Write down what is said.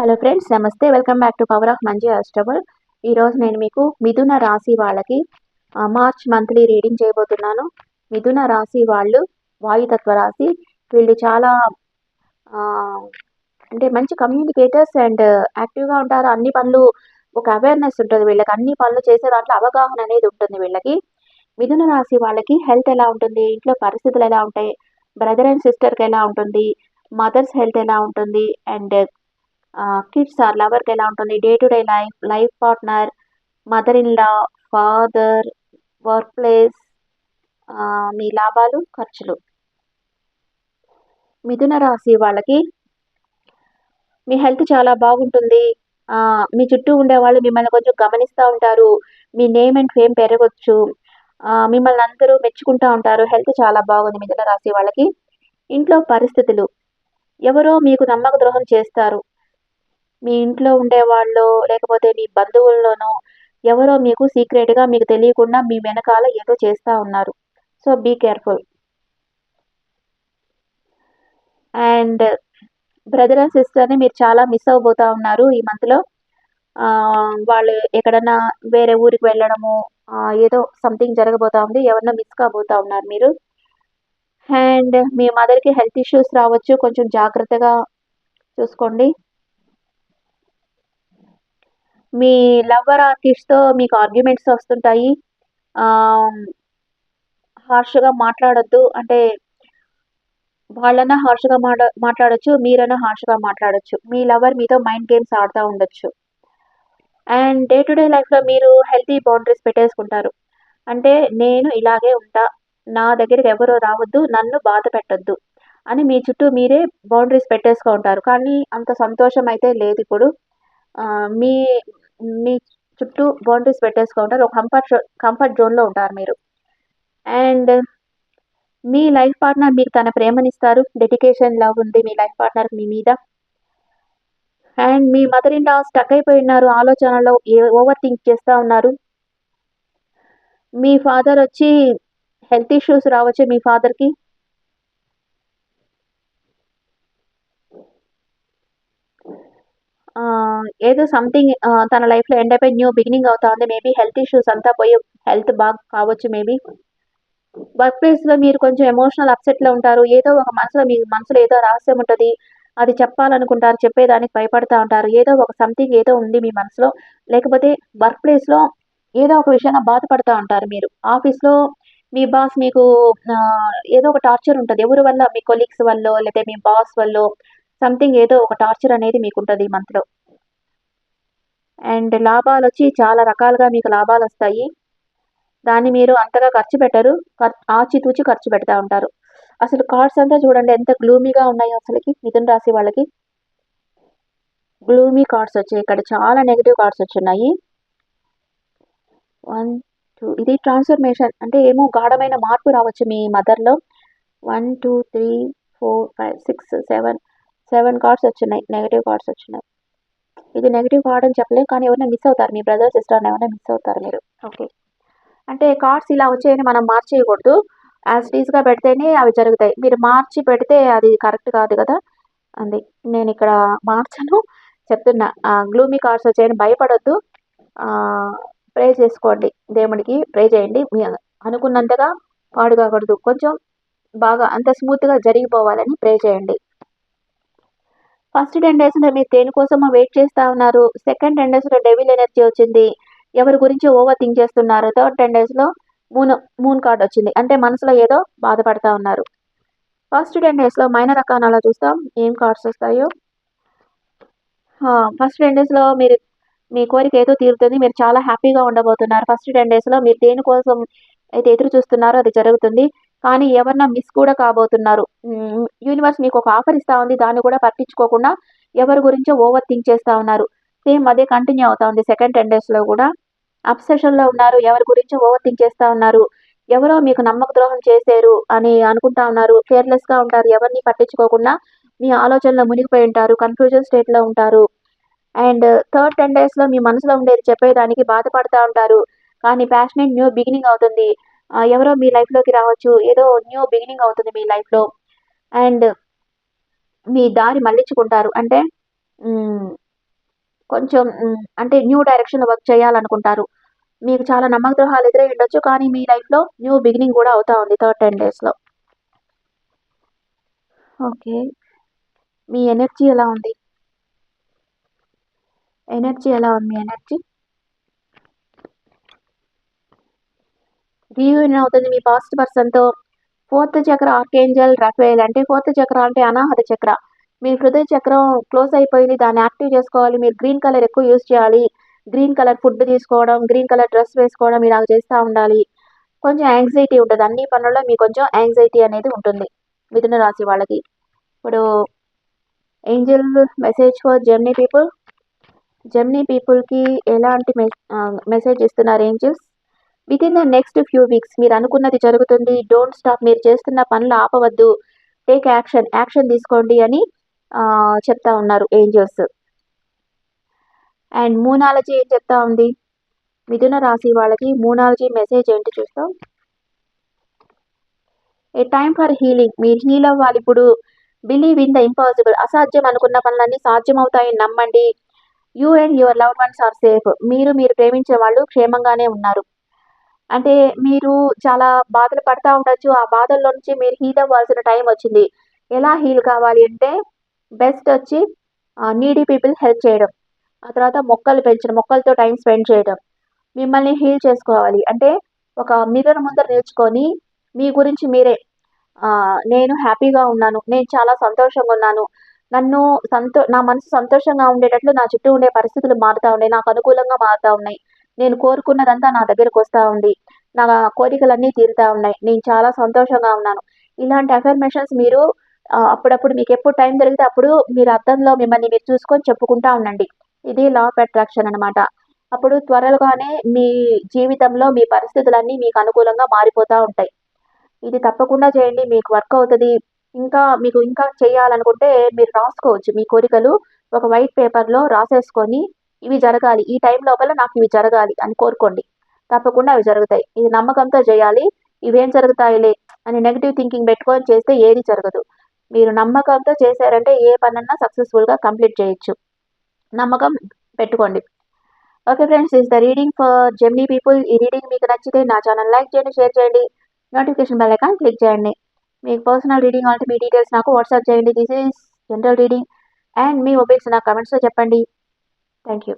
Hello friends నమస్తే. Welcome back to power of Manji అస్టబుల్ ఈరోజు నేను మీకు మిథున రాశి వాళ్ళకి మార్చ్ మంత్లీ రీడింగ్ చేయబోతున్నాను. మిథున రాశి వాళ్ళు వాయుతత్వ రాశి వీళ్ళు చాలా అంటే మంచి కమ్యూనికేటర్స్ అండ్ యాక్టివ్గా ఉంటారు. అన్ని పనులు ఒక అవేర్నెస్ ఉంటుంది వీళ్ళకి. అన్ని పనులు చేసే దాంట్లో అవగాహన అనేది ఉంటుంది వీళ్ళకి. మిథున రాశి వాళ్ళకి హెల్త్ ఎలా ఉంటుంది? ఇంట్లో పరిస్థితులు ఎలా ఉంటాయి? బ్రదర్ అండ్ సిస్టర్కి ఎలా ఉంటుంది? మదర్స్ హెల్త్ ఎలా ఉంటుంది? అండ్ కిడ్స్ ఆర్ లవర్కి ఎలా ఉంటుంది? Day to day life life partner mother in law father work place మీ లాభాలు ఖర్చులు. మిథున రాశి వాళ్ళకి మీ హెల్త్ చాలా బాగుంటుంది. మీ చుట్టూ ఉండేవాళ్ళు మిమ్మల్ని కొంచెం గమనిస్తూ ఉంటారు. మీ నేమ్ అండ్ ఫేమ్ పెరగచ్చు. మిమ్మల్ని అందరూ మెచ్చుకుంటూ ఉంటారు. హెల్త్ చాలా బాగుంది మిథున రాశి వాళ్ళకి. ఇంట్లో పరిస్థితులు. ఎవరో మీకు నమ్మక ద్రోహం చేస్తారు. మీ ఇంట్లో ఉండేవాళ్ళు లేకపోతే మీ బంధువుల్లోనో ఎవరో మీకు సీక్రెట్గా మీకు తెలియకుండా మీ వెనకాల ఏదో చేస్తూ ఉన్నారు. So be careful. And brother and సిస్టర్ని మీరు చాలా మిస్ అవ్వబోతా ఉన్నారు ఈ మంత్లో. వాళ్ళు ఎక్కడన్నా వేరే ఊరికి వెళ్ళడము ఏదో సంథింగ్ జరగబోతా ఉంది ఎవరినో మిస్ కాబోతా ఉన్నారు మీరు. అండ్ మీ మదర్కి హెల్త్ ఇష్యూస్ రావచ్చు కొంచెం జాగ్రత్తగా చూసుకోండి. మీ లవ్వర్ ఆర్టిస్ట్తో మీకు ఆర్గ్యుమెంట్స్ వస్తుంటాయి. హార్ష్గా మాట్లాడొద్దు. అంటే వాళ్ళన్నా హార్ష్గా మాట్లా మాట్లాడొచ్చు మీరైనా హార్ష్గా మాట్లాడచ్చు. మీ లవర్ మీతో మైండ్ గేమ్స్ ఆడుతూ ఉండొచ్చు. అండ్ డే టు డే లైఫ్లో మీరు హెల్తీ బౌండరీస్ పెట్టేసుకుంటారు. అంటే నేను ఇలాగే ఉంటా. నా దగ్గరికి ఎవరో రావద్దు. నన్ను బాధ పెట్టొద్దు. అని మీ చుట్టూ మీరే బౌండరీస్ పెట్టేసుకుంటారు. కానీ అంత సంతోషం అయితే లేదు ఇప్పుడు. మీ మీ చుట్టూ బౌండరీస్ పెట్టేసుకో ఉంటారు ఒక కంఫర్ట్ కంఫర్ట్ జోన్లో ఉంటారు మీరు. అండ్ మీ లైఫ్ పార్ట్నర్ మీకు తన ప్రేమనిస్తారు. డెడికేషన్ లవ్ ఉంది మీ లైఫ్ పార్ట్నర్ మీ మీద. అండ్ మీ మదర్ ఇన్ లా స్టక్ అయిపోయి ఉన్నారు. ఆలోచనలో ఓవర్ థింక్ చేస్తూ ఉన్నారు. మీ ఫాదర్ వచ్చి హెల్త్ ఇష్యూస్ రావచ్చు మీ ఫాదర్కి ఏదో సంథింగ్ తన లైఫ్లో ఎండ్ అయిపోయి న్యూ బిగినింగ్ అవుతా ఉంది మేబీ హెల్త్ ఇష్యూస్ అంతా పోయి హెల్త్ బాగా కావచ్చు మేబీ వర్క్ ప్లేస్లో మీరు కొంచెం ఎమోషనల్ అప్సెట్లో ఉంటారు. ఏదో ఒక మనసులో మీ మనసులో ఏదో రహస్యం ఉంటుంది. అది చెప్పాలనుకుంటారు చెప్పేదానికి భయపడతా ఉంటారు. ఏదో ఒక సంథింగ్ ఏదో ఉంది మీ మనసులో. లేకపోతే వర్క్ ప్లేస్లో ఏదో ఒక విషయంగా బాధపడతా ఉంటారు మీరు. ఆఫీస్లో మీ బాస్ మీకు ఏదో ఒక టార్చర్ ఉంటుంది. ఎవరి వల్ల? మీ కొలీగ్స్ వల్ల లేకపోతే మీ బాస్ వల్ల? సంథింగ్ ఏదో ఒక టార్చర్ అనేది మీకు ఉంటుంది ఈ మంత్లో అండ్ లాభాలు వచ్చి చాలా రకాలుగా మీకు లాభాలు వస్తాయి. దాన్ని మీరు అంతగా ఖర్చు పెట్టరు. ఆచితూచి ఖర్చు పెడతా ఉంటారు. అసలు కార్డ్స్ అంతా చూడండి ఎంత గ్లూమీగా ఉన్నాయో అసలుకి మిథున రాశి వాళ్ళకి. గ్లూమీ కార్డ్స్ వచ్చాయి. ఇక్కడ చాలా నెగిటివ్ కార్డ్స్ వచ్చున్నాయి. వన్ టూ ఇది ట్రాన్స్ఫర్మేషన్. అంటే ఏమో గాఢమైన మార్పు రావచ్చు మీ మదర్లో. One two three four five six seven seven cards వచ్చినాయి నెగిటివ్ కార్డ్స్ వచ్చినాయి ఇది నెగిటివ్ కార్డ్ అని చెప్పలేం కానీ ఎవరైనా మిస్ అవుతారు. మీ బ్రదర్ సిస్టర్ ఎవరైనా మిస్ అవుతారు మీరు. ఓకే అంటే కార్డ్స్ ఇలా వచ్చాయని మనం మార్చేయకూడదు. యాజ్ టీజ్గా పెడితేనే అవి జరుగుతాయి. మీరు మార్చి పెడితే అది కరెక్ట్ కాదు కదా? అంది. నేను ఇక్కడ మార్చను చెప్తున్నా. గ్లూమీ కార్డ్స్ వచ్చాయని భయపడొద్దు. ప్రే చేసుకోండి. దేవుడికి ప్రే చేయండి. మీ అనుకున్నంతగా పాడు కాకూడదు కొంచెం బాగా అంత స్మూత్గా జరిగిపోవాలని ప్రే చేయండి. ఫస్ట్ టెన్ డేస్లో మీరు దేనికోసమో వెయిట్ చేస్తూ ఉన్నారు? సెకండ్ టెన్ డేస్లో డెవిల్ ఎనర్జీ వచ్చింది. ఎవరి గురించి ఓవర్ థింక్ చేస్తున్నారు? థర్డ్ టెన్ డేస్లో మూన్ మూన్ కార్డ్ వచ్చింది. అంటే మనసులో ఏదో బాధపడతా ఉన్నారు. ఫస్ట్ టెన్ డేస్లో మైనర్ అకానాలో చూస్తాం. ఏం కార్డ్స్ వస్తాయో? ఫస్ట్ టెన్ డేస్లో మీరు మీ కోరిక ఏదో తీరుతుంది. మీరు చాలా హ్యాపీగా ఉండబోతున్నారు. ఫస్ట్ టెన్ డేస్లో మీరు దేనికోసం అయితే ఎదురు చూస్తున్నారో అది జరుగుతుంది. కానీ ఎవరన్నా మిస్ కూడా కాబోతున్నారు. యూనివర్స్ మీకు ఒక ఆఫర్ ఇస్తా ఉంది. దాన్ని కూడా పట్టించుకోకుండా ఎవరి గురించో ఓవర్ థింక్ చేస్తూ ఉన్నారు. సేమ్ అదే కంటిన్యూ అవుతా ఉంది. సెకండ్ టెన్ డేస్లో కూడా అబ్సెషన్లో ఉన్నారు. ఎవరి గురించో ఓవర్ థింక్ చేస్తూ ఉన్నారు. ఎవరో మీకు నమ్మక ద్రోహం చేశారు అని అనుకుంటా ఉన్నారు. కేర్లెస్గా ఉంటారు. ఎవరిని పట్టించుకోకుండా మీ ఆలోచనలో మునిగిపోయి ఉంటారు. కన్ఫ్యూజన్ స్టేట్లో ఉంటారు. అండ్ థర్డ్ టెన్ డేస్లో మీ మనసులో ఉండేది చెప్పేదానికి బాధపడుతూ ఉంటారు. కానీ ప్యాషనెట్ న్యూ బిగినింగ్ అవుతుంది. ఎవరో మీ లైఫ్లోకి రావచ్చు. ఏదో న్యూ బిగినింగ్ అవుతుంది మీ లైఫ్లో అండ్ మీ దారి మళ్ళించుకుంటారు అంటే కొంచెం అంటే న్యూ డైరెక్షన్ వర్క్ చేయాలనుకుంటారు. మీకు చాలా నమ్మకద్రోహాలు ఎదురై ఉండొచ్చు. కానీ మీ లైఫ్లో న్యూ బిగినింగ్ కూడా అవుతా ఉంది థర్డ్ టెన్ డేస్లో ఓకే మీ ఎనర్జీ ఎలా ఉంది? ఎనర్జీ ఎలా ఉంది? మీ ఎనర్జీ రీయూనియన్ అవుతుంది. మీ పాస్ట్ పర్సన్తో ఫోర్త్ చక్ర ఆర్కేంజల్ రఫేల్ అంటే ఫోర్త్ చక్ర అంటే అనాహత చక్ర. మీ హృదయ చక్రం క్లోజ్ అయిపోయింది. దాన్ని యాక్టివ్ చేసుకోవాలి. మీరు గ్రీన్ కలర్ ఎక్కువ యూజ్ చేయాలి. గ్రీన్ కలర్ ఫుడ్ తీసుకోవడం గ్రీన్ కలర్ డ్రెస్ వేసుకోవడం ఇలా చేస్తూ ఉండాలి. కొంచెం యాంగ్జైటీ ఉంటుంది. అన్ని పనుల్లో మీకు కొంచెం యాంగ్జైటీ అనేది ఉంటుంది. మిథున రాశి వాళ్ళకి. ఇప్పుడు angel message for Gemini people Gemini పీపుల్కి ఎలాంటి మెసేజ్ ఇస్తున్నారు angels within the next few weeks మీరు అనుకున్నది జరుగుతుంది. డోంట్ స్టాప్ మీరు చేస్తున్న పనులు ఆపవద్దు. టేక్ యాక్షన్ యాక్షన్ తీసుకోండి అని చెప్తా ఉన్నారు ఏంజల్స్ అండ్ మూనాలజీ ఏం చెప్తా ఉంది? మిథున రాశి వాళ్ళకి మూనాలజీ మెసేజ్ ఏంటి చూస్తాం? ఏ టైం ఫర్ హీలింగ్ మీరు హీల్ అవ్వాలి ఇప్పుడు. బిలీవ్ ఇన్ ద ఇంపాసిబుల్ అసాధ్యం అనుకున్న పనులన్నీ సాధ్యం అవుతాయని నమ్మండి. You and your love ones are safe మీరు మీరు ప్రేమించే వాళ్ళు క్షేమంగానే ఉన్నారు. అంటే మీరు చాలా బాధలు పడతా ఉండొచ్చు. ఆ బాధల్లో నుంచి మీరు హీల్ అవ్వాల్సిన టైం వచ్చింది. ఎలా హీల్ కావాలి అంటే బెస్ట్ వచ్చి నీడీ పీపుల్ హెల్ప్ చేయడం. ఆ తర్వాత మొక్కలు పెంచడం మొక్కలతో టైం స్పెండ్ చేయడం. మిమ్మల్ని హీల్ చేసుకోవాలి. అంటే ఒక మిర్రర్ ముందర నేర్చుకొని మీ గురించి మీరే నేను హ్యాపీగా ఉన్నాను. నేను చాలా సంతోషంగా ఉన్నాను. నన్ను సంతో నా మనసు సంతోషంగా ఉండేటట్లు నా చుట్టూ ఉండే పరిస్థితులు మారుతూ ఉన్నాయి. నాకు అనుకూలంగా మారుతూ ఉన్నాయి. నేను కోరుకున్నదంతా నా దగ్గరకు వస్తూ ఉంది. నా కోరికలన్నీ తీరుతా ఉన్నాయి. నేను చాలా సంతోషంగా ఉన్నాను. ఇలాంటి అఫర్మేషన్స్ మీరు అప్పుడప్పుడు మీకు ఎప్పుడు టైం దొరికితే అప్పుడు మీరు అర్థంలో మిమ్మల్ని మీరు చూసుకొని చెప్పుకుంటా ఉండండి. ఇది లా ఆఫ్ అట్రాక్షన్ అనమాట అప్పుడు త్వరగానే మీ జీవితంలో మీ పరిస్థితులన్నీ మీకు అనుకూలంగా మారిపోతూ ఉంటాయి. ఇది తప్పకుండా చేయండి. మీకు వర్క్ అవుతుంది. ఇంకా మీకు ఇంకా చేయాలనుకుంటే మీరు రాసుకోవచ్చు. మీ కోరికలు ఒక వైట్ పేపర్లో రాసేసుకొని ఇవి జరగాలి. ఈ టైం లోపల నాకు ఇవి జరగాలి అని కోరుకోండి. తప్పకుండా అవి జరుగుతాయి. ఇది నమ్మకంతో చేయాలి. ఇవేం జరుగుతాయిలే అని నెగిటివ్ థింకింగ్ పెట్టుకొని చేస్తే ఏది జరగదు. మీరు నమ్మకంతో చేశారంటే ఏ పనన్నా సక్సెస్ఫుల్గా కంప్లీట్ చేయొచ్చు. నమ్మకం పెట్టుకోండి. Okay friends is the reading for Gemini people ఈ రీడింగ్ మీకు నచ్చితే నా ఛానల్ లైక్ చేయండి షేర్ చేయండి. నోటిఫికేషన్ బెల్ ఐకాన్ క్లిక్ చేయండి. మీకు పర్సనల్ రీడింగ్ అంటే మీ డీటెయిల్స్ నాకు వాట్సాప్ చేయండి. This is general reading and me opinions నా కమెంట్స్లో చెప్పండి. Thank you